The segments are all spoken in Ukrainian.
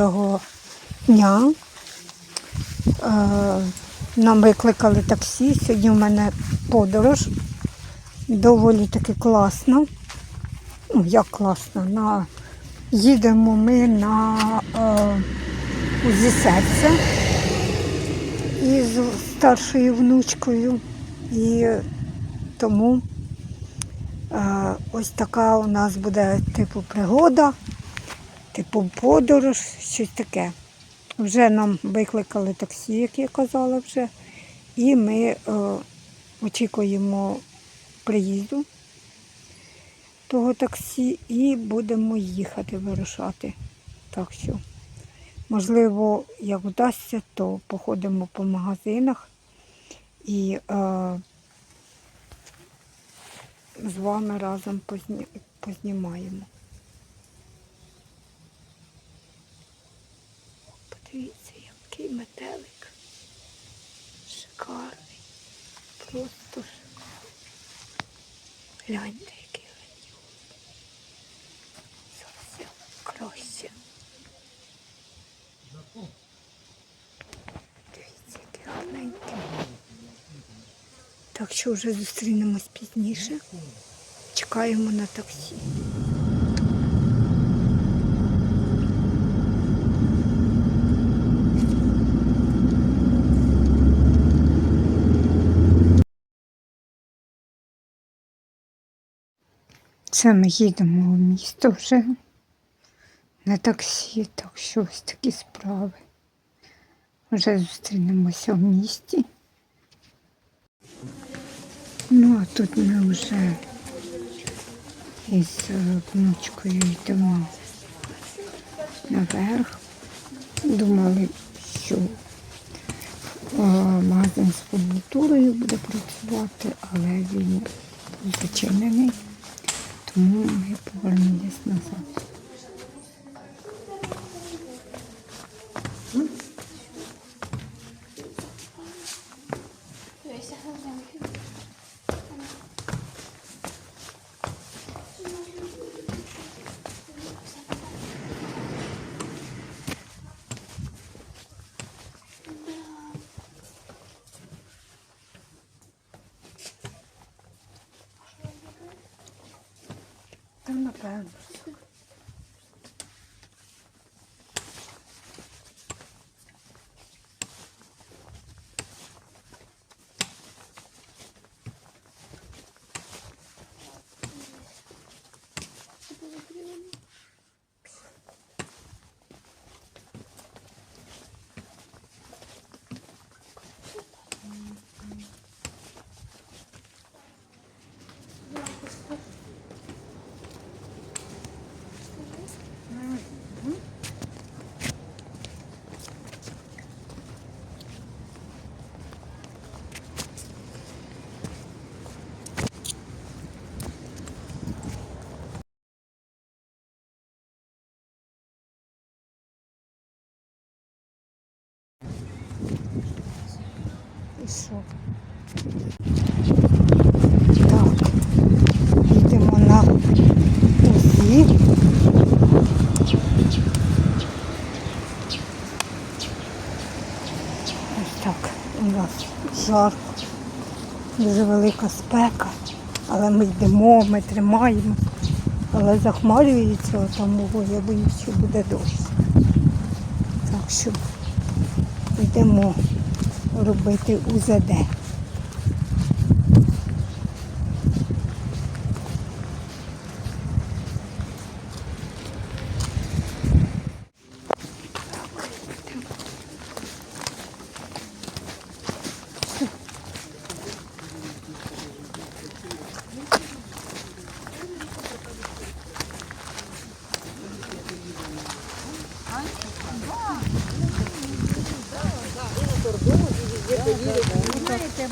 доброго дня. Е, Нам викликали таксі. Сьогодні в мене подорож. Доволі таки класно. Ну, як класно. На... Їдемо ми на е, серця із старшою внучкою. І тому е, ось така у нас буде типу пригода, типу подорож, щось таке. Вже нам викликали таксі, як я казала вже, і ми е, очікуємо приїзду того таксі і будемо їхати вирушати. Так що, можливо, як вдасться, то походимо по магазинах і е, з вами разом позні... познімаємо. Який метелик. Шикарний. Просто. Гляньте, який він. Зовсім краще. Дивіться, який гарненький. Так що вже зустрінемось пізніше. Чекаємо на таксі. Це ми їдемо в місто вже на таксі, так що ось такі справи. Вже зустрінемося в місті. Ну, а тут ми вже із е, внучкою йдемо наверх. Думали, що е, магазин з фурнітурою буде працювати, але він зачинений, тому ми повернулись назад. Та що? Так, їдемо на УЗІ. Ось так у нас жарко, дуже велика спека, але ми йдемо, ми тримаємо. Але захмарюється тому, я боюсь, що буде дощ. Так що йдемо робити УЗД.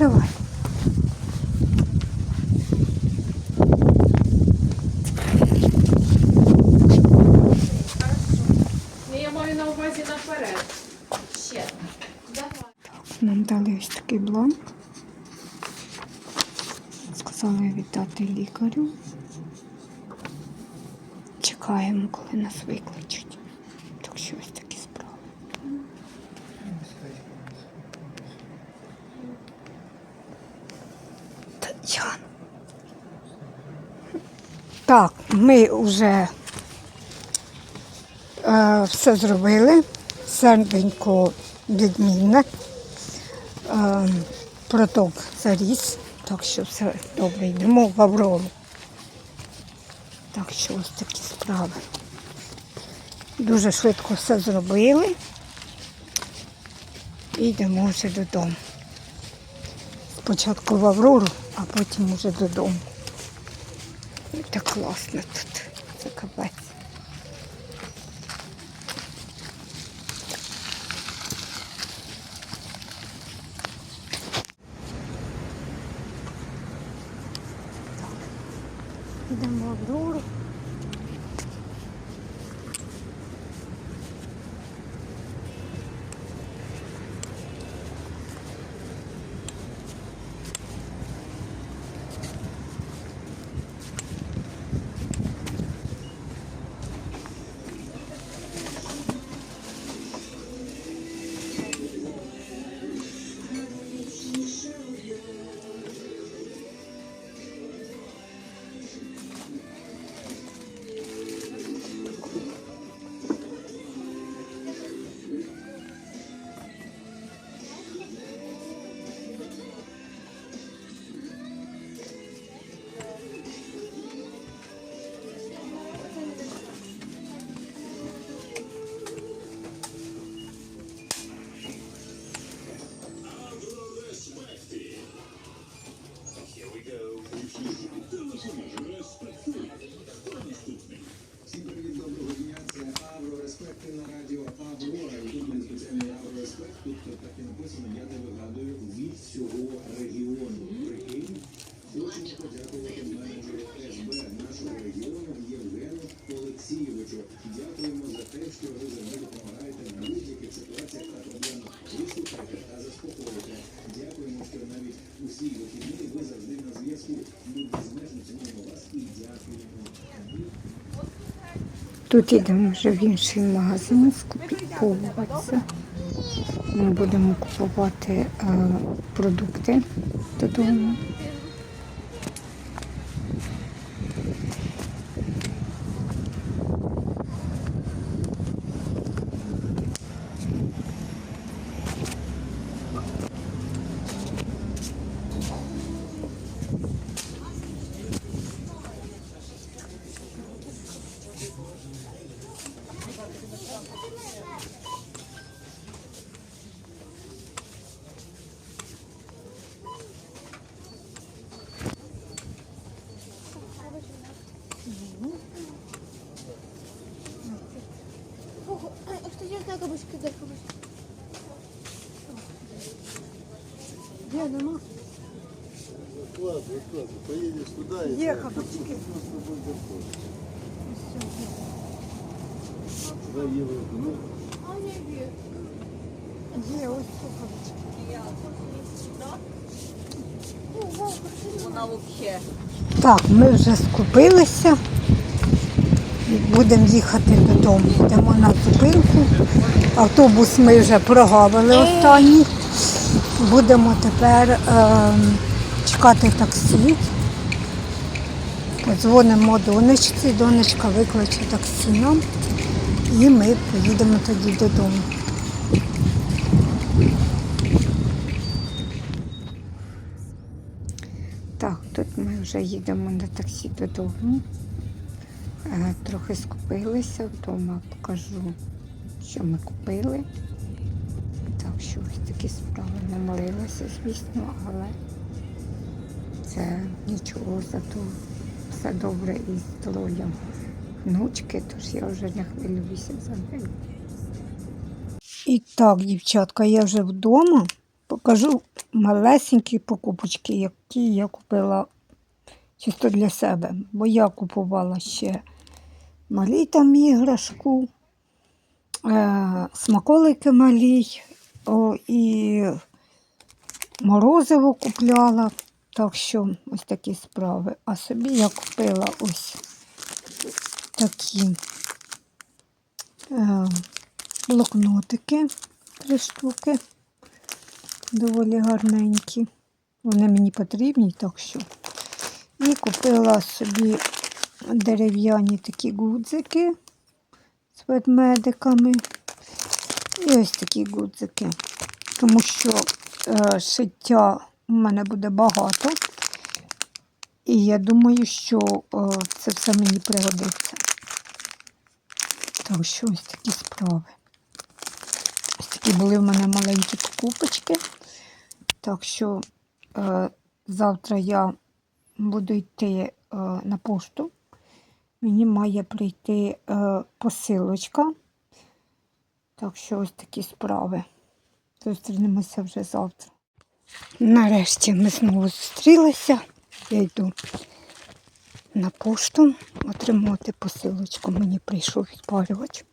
Відкривай. Я маю на увазі наперед. Ще. Давай. Нам дали ось такий бланк. Сказали віддати лікарю. Чекаємо, коли нас викличуть. Так що ось такі справи. Тетяна. Так, ми вже е, все зробили. Серденько відмінне. Е, проток заріс, так що все добре. Йдемо в Аврору. Так що ось такі справи. Дуже швидко все зробили. І йдемо вже додому. Спочатку в Аврору, а потім вже додому. І так класно тут. Це капець. Йдемо в Аврору. Тут йдемо вже в інший магазин скуповуватися. Ми будемо купувати е, продукти додому. Є. Є ось взагалі. Так, ми вже скупилися. Будемо їхати додому. Йдемо на зупинку. Автобус ми вже прогавили останній. Будемо тепер е, чекати таксі. Подзвонимо донечці, донечка викличе таксі нам і ми поїдемо тоді додому. Так, тут ми вже їдемо на таксі додому. Е, Трохи скупилися, вдома покажу, що ми купили. Так що ось такі справи намолилася, звісно, але це нічого, зато все добре із здоров'ям внучки, тож я вже не хвилююся за нею. І так, дівчатка, я вже вдома. Покажу малесенькі покупочки, які я купила чисто для себе. Бо я купувала ще малі там іграшку, е, смаколики малі, о, і морозиво купляла. Так що ось такі справи. А собі я купила ось такі е, блокнотики, три штуки, доволі гарненькі. Вони мені потрібні, так що. І купила собі дерев'яні такі гудзики з ведмедиками. І ось такі гудзики. Тому що е, шиття у мене буде багато. І я думаю, що е, це все мені пригодиться. Так що ось такі справи. Ось такі були в мене маленькі покупочки. Так що е, завтра я буду йти е, на пошту. Мені має прийти е, посилочка. Так що ось такі справи. Зустрінемося вже завтра. Нарешті ми знову зустрілися. Я йду на пошту отримати посилочку. Мені прийшов відпарювач.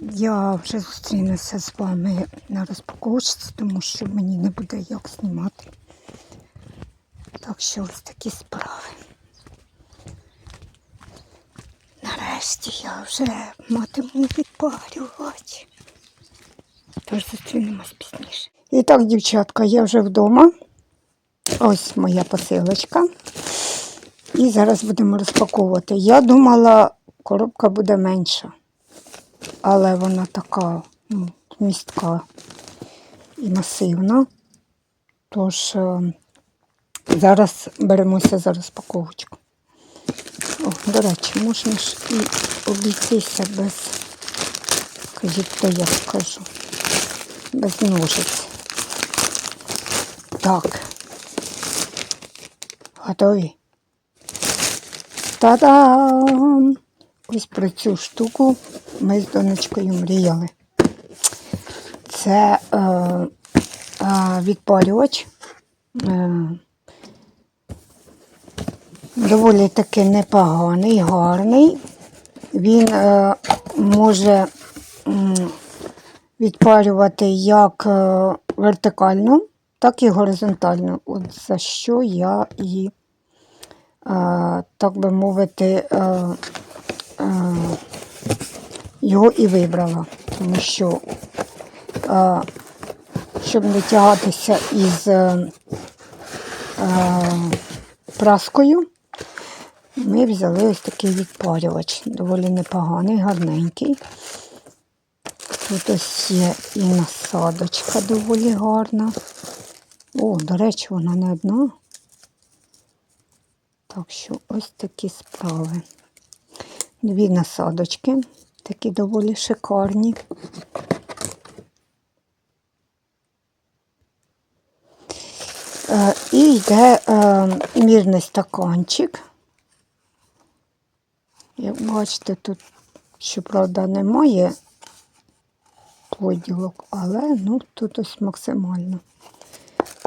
Я вже зустрінуся з вами на розпаковочці, тому що мені не буде як знімати. Так що ось такі справи. Нарешті я вже матиму відпарювач. Тож зустрінемось пізніше. І так, дівчатка, я вже вдома. Ось моя посилочка. І зараз будемо розпаковувати. Я думала, коробка буде менша. Але вона така ну, містка і масивна. Тож е, зараз беремося за розпаковочку. О, до речі, можна ж і обійтися без, кажіть, то я скажу, без. Так. Готові? Та-дам! Ось про цю штуку ми з донечкою мріяли. Це е, е, відпалювач. Е, доволі таки непоганий, гарний. Він е, може м, відпалювати як е, вертикально, так і горизонтально. От за що я і, е, так би мовити, е, його і вибрала. Тому що, щоб не тягатися із праскою, ми взяли ось такий відпарювач. Доволі непоганий, гарненький. Тут ось є і насадочка доволі гарна. О, до речі, вона не одна. Так що ось такі справи. Дві насадочки, такі доволі шикарні. Е, І йде е, мірний стаканчик. Як бачите, тут, щоправда, немає поділок, але ну, тут ось максимально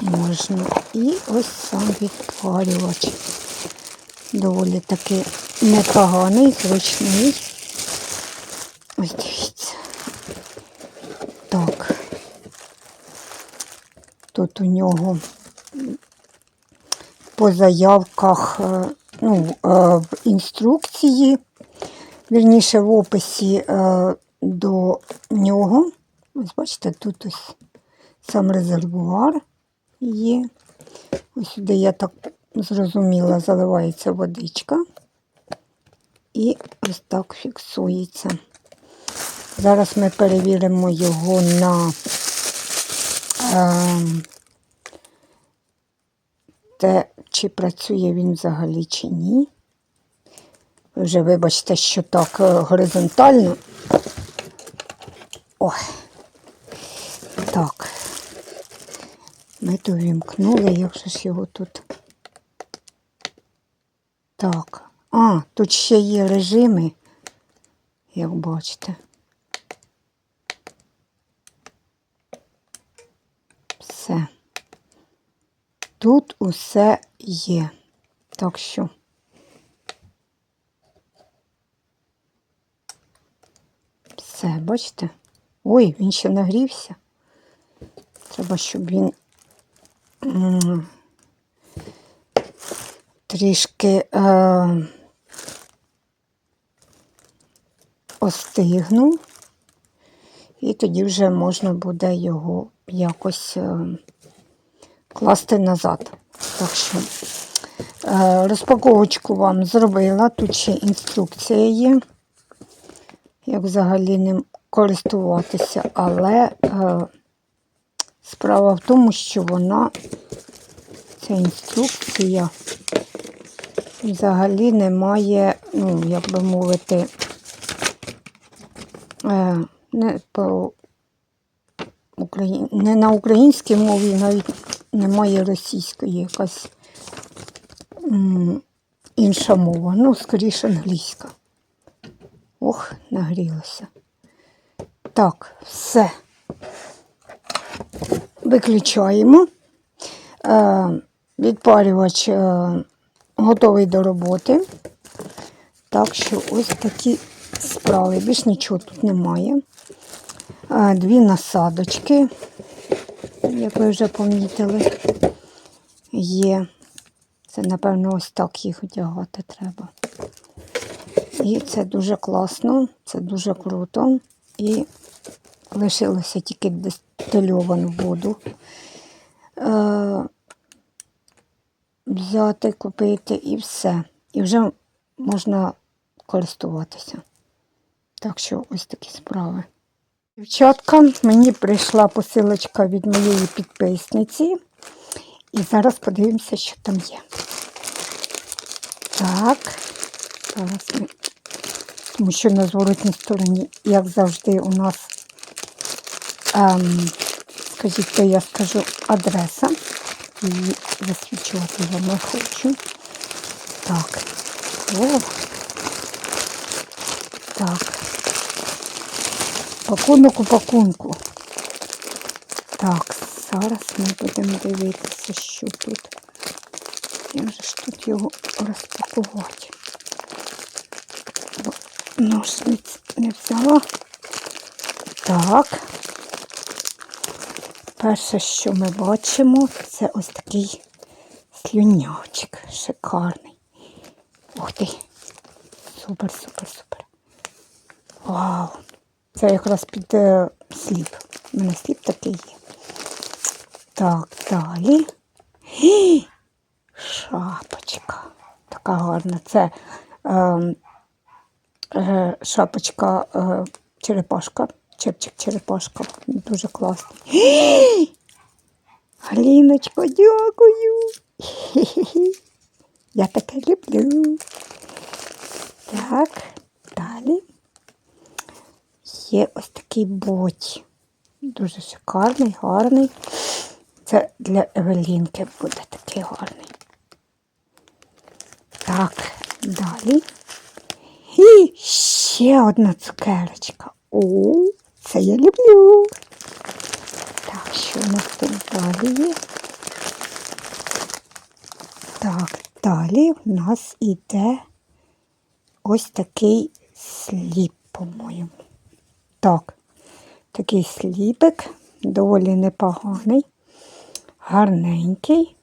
можна. І ось сам відпарювач. Доволі таки непоганий, зручний. Ось дивіться. Так. Тут у нього по заявках, е, ну, е, в інструкції, вірніше в описі е, до нього. Ось бачите, тут ось сам резервуар є. Ось сюди, я так зрозуміла, заливається водичка. І ось так фіксується. Зараз ми перевіримо його на е, те, чи працює він взагалі чи ні. Ви вже вибачте, що так е, горизонтально. Ой. Так. Ми то вімкнули, як же ж його тут. Так. А, тут ще є режими. як бачите. Все. Тут усе є. Так що. Все, бачите? Ой, він ще нагрівся. Треба, щоб він трішки е, остигнув. І тоді вже можна буде його якось е, класти назад. Так що е, розпаковочку вам зробила. Тут ще інструкція є, як взагалі ним користуватися, але е, справа в тому, що вона, ця інструкція, взагалі не має, ну, як би мовити, е, не, по Україн... не на українській мові, навіть немає російської якась м, інша мова. Ну, скоріше англійська. Ох, нагрілося. Так, все. Виключаємо. Е, відпарювач е, готовий до роботи. Так що ось такі справи. Більш нічого тут немає. Е, дві насадочки, як ви вже помітили, є. Це, напевно, ось так їх одягати треба. І це дуже класно, це дуже круто. І лишилося тільки дистильовану воду. Е, взяти, купити і все. І вже можна користуватися. Так що ось такі справи. Дівчатка, мені прийшла посилочка від моєї підписниці. І зараз подивимося, що там є. Так, зараз ми. Тому що на зворотній стороні, як завжди, у нас, ем, скажіть, я скажу адреса. Її засвічувати я не хочу. Так. О. Так. Пакунок у пакунку. Так, зараз ми будемо дивитися, що тут. Як же ж тут його розпакувати? Ножниць не взяла. Так. Перше, що ми бачимо, це ось такий слюнявчик шикарний. Ух ти! Супер, супер, супер. Вау! Це якраз під е, сліп. У мене сліп такий є. Так, далі. Гі! Шапочка. Така гарна. Це е, е, шапочка е, черепашка. Чепчик черепашка. Дуже класний. Галіночко, дякую. Я таке люблю. Так, далі є ось такий боті. Дуже шикарний, гарний. Це для Евелінки буде такий гарний. Так, далі. І ще одна цукерочка. О, це я люблю. Так, що у нас тут далі є? Так, далі в нас іде ось такий сліп, по-моєму. Так, такий сліпик, доволі непоганий, гарненький.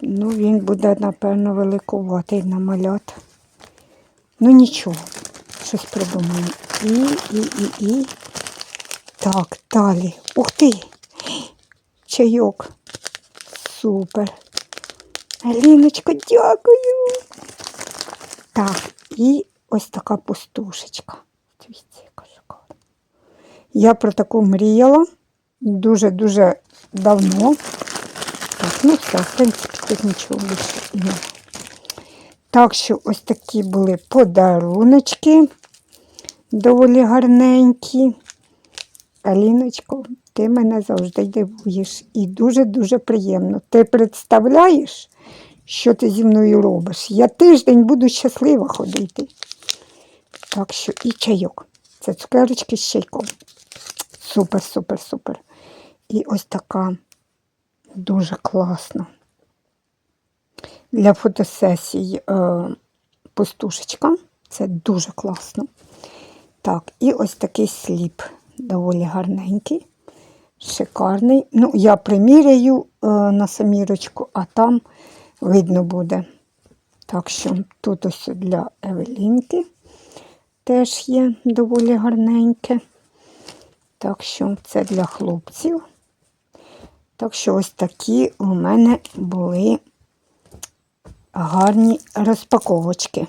Ну, він буде, напевно, великуватий на малят. Ну нічого, щось придумаємо. І, і, і, і. Так, далі. Ух ти! Чайок. Супер. Аліночко, дякую. Так, і ось така пустушечка. Дивіться, яка шикарна. Я про таку мріяла дуже-дуже давно. Так, ну все, в принципі, тут нічого більше немає. Так що ось такі були подаруночки. Доволі гарненькі. Аліночко, ти мене завжди дивуєш. І дуже-дуже приємно. Ти представляєш, що ти зі мною робиш? Я тиждень буду щаслива ходити. Так що і чайок. Це цукерочки з чайком. Супер, супер, супер. І ось така дуже класна. Для фотосесій е, пустушечка. Це дуже класно. Так, і ось такий сліп. Доволі гарненький, шикарний. Ну, я приміряю е, на самірочку, а там видно буде. Так що тут ось для Евелінки теж є доволі гарненьке. Так що це для хлопців. Так що ось такі у мене були гарні розпаковочки.